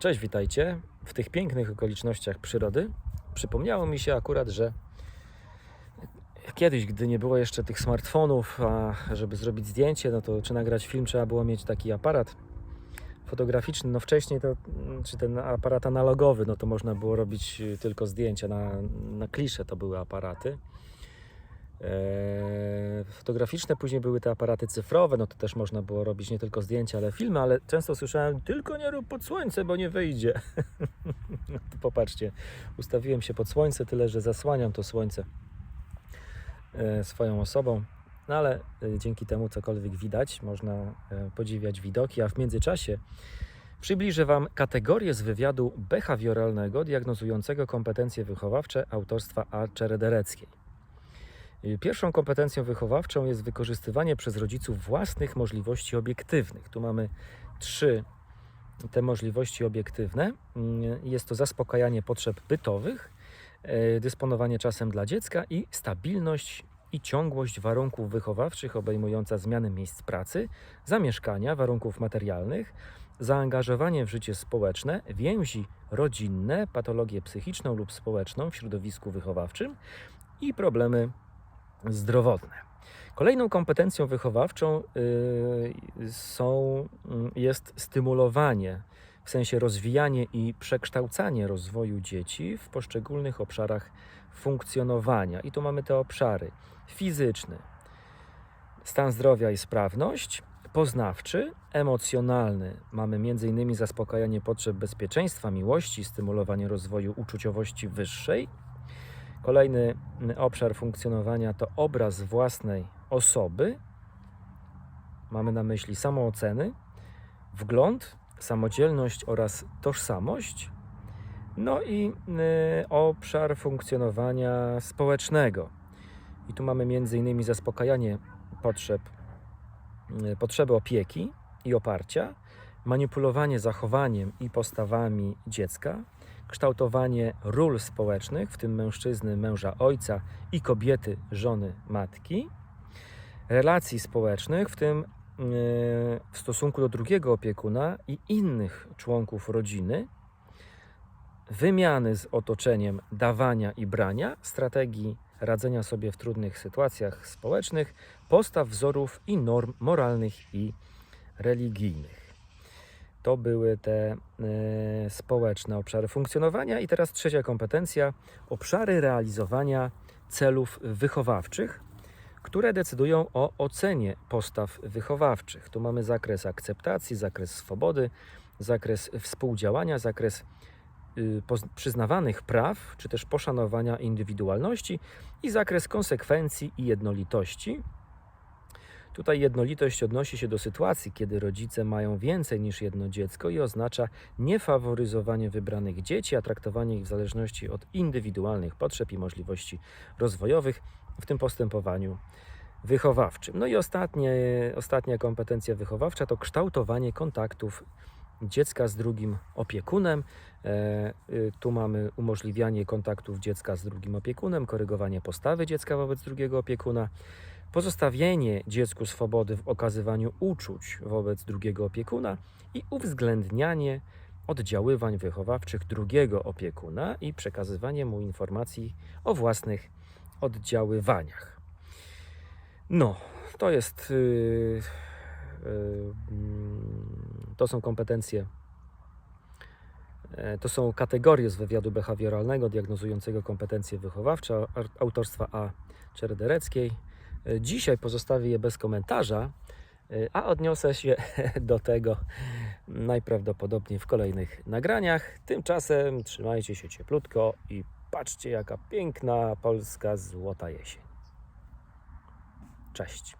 Cześć, witajcie. W tych pięknych okolicznościach przyrody przypomniało mi się akurat, że kiedyś, gdy nie było jeszcze tych smartfonów, a żeby zrobić zdjęcie, no to czy nagrać film, trzeba było mieć taki aparat fotograficzny. No wcześniej to, czy ten aparat analogowy, no to można było robić tylko zdjęcia na, na klisze, to były aparaty. Eee, fotograficzne, później były te aparaty cyfrowe, no to też można było robić nie tylko zdjęcia, ale filmy, ale często słyszałem, tylko nie rób pod słońce, bo nie wyjdzie. popatrzcie, ustawiłem się pod słońce, tyle że zasłaniam to słońce e, swoją osobą, no ale e, dzięki temu cokolwiek widać, można e, podziwiać widoki, a w międzyczasie przybliżę Wam kategorię z wywiadu behawioralnego diagnozującego kompetencje wychowawcze autorstwa A. Czeredereckiej. Pierwszą kompetencją wychowawczą jest wykorzystywanie przez rodziców własnych możliwości obiektywnych. Tu mamy trzy te możliwości obiektywne. Jest to zaspokajanie potrzeb bytowych, e, dysponowanie czasem dla dziecka i stabilność i ciągłość warunków wychowawczych obejmująca zmiany miejsc pracy, zamieszkania, warunków materialnych, zaangażowanie w życie społeczne, więzi rodzinne, patologię psychiczną lub społeczną w środowisku wychowawczym i problemy zdrowotne. Kolejną kompetencją wychowawczą y, są, y, jest stymulowanie, w sensie rozwijanie i przekształcanie rozwoju dzieci w poszczególnych obszarach funkcjonowania. I tu mamy te obszary: fizyczny, stan zdrowia i sprawność, poznawczy, emocjonalny. Mamy m.in. zaspokajanie potrzeb bezpieczeństwa, miłości, stymulowanie rozwoju uczuciowości wyższej Kolejny obszar funkcjonowania to obraz własnej osoby. Mamy na myśli samooceny, wgląd, samodzielność oraz tożsamość. No i y, obszar funkcjonowania społecznego. I tu mamy m.in. zaspokajanie potrzeb, y, potrzeby opieki i oparcia, manipulowanie zachowaniem i postawami dziecka, kształtowanie ról społecznych, w tym mężczyzny, męża, ojca i kobiety, żony, matki, relacji społecznych, w tym e, w stosunku do drugiego opiekuna i innych członków rodziny, wymiany z otoczeniem dawania i brania, strategii radzenia sobie w trudnych sytuacjach społecznych, postaw, wzorów i norm moralnych i religijnych. To były te y, społeczne obszary funkcjonowania. I teraz trzecia kompetencja obszary realizowania celów wychowawczych, które decydują o ocenie postaw wychowawczych. Tu mamy zakres akceptacji, zakres swobody, zakres współdziałania, zakres y, przyznawanych praw, czy też poszanowania indywidualności i zakres konsekwencji i jednolitości Tutaj jednolitość odnosi się do sytuacji, kiedy rodzice mają więcej niż jedno dziecko i oznacza niefaworyzowanie wybranych dzieci, a traktowanie ich w zależności od indywidualnych potrzeb i możliwości rozwojowych w tym postępowaniu wychowawczym. No i ostatnie, ostatnia kompetencja wychowawcza to kształtowanie kontaktów dziecka z drugim opiekunem. E, y, tu mamy umożliwianie kontaktów dziecka z drugim opiekunem, korygowanie postawy dziecka wobec drugiego opiekuna, pozostawienie dziecku swobody w okazywaniu uczuć wobec drugiego opiekuna i uwzględnianie oddziaływań wychowawczych drugiego opiekuna i przekazywanie mu informacji o własnych oddziaływaniach. No, to jest. Yy, yy, to są kompetencje. To są kategorie z wywiadu behawioralnego diagnozującego kompetencje wychowawcze autorstwa A. Czerdereckiej. Dzisiaj pozostawię je bez komentarza, a odniosę się do tego najprawdopodobniej w kolejnych nagraniach. Tymczasem trzymajcie się cieplutko i patrzcie, jaka piękna polska złota jesień. Cześć.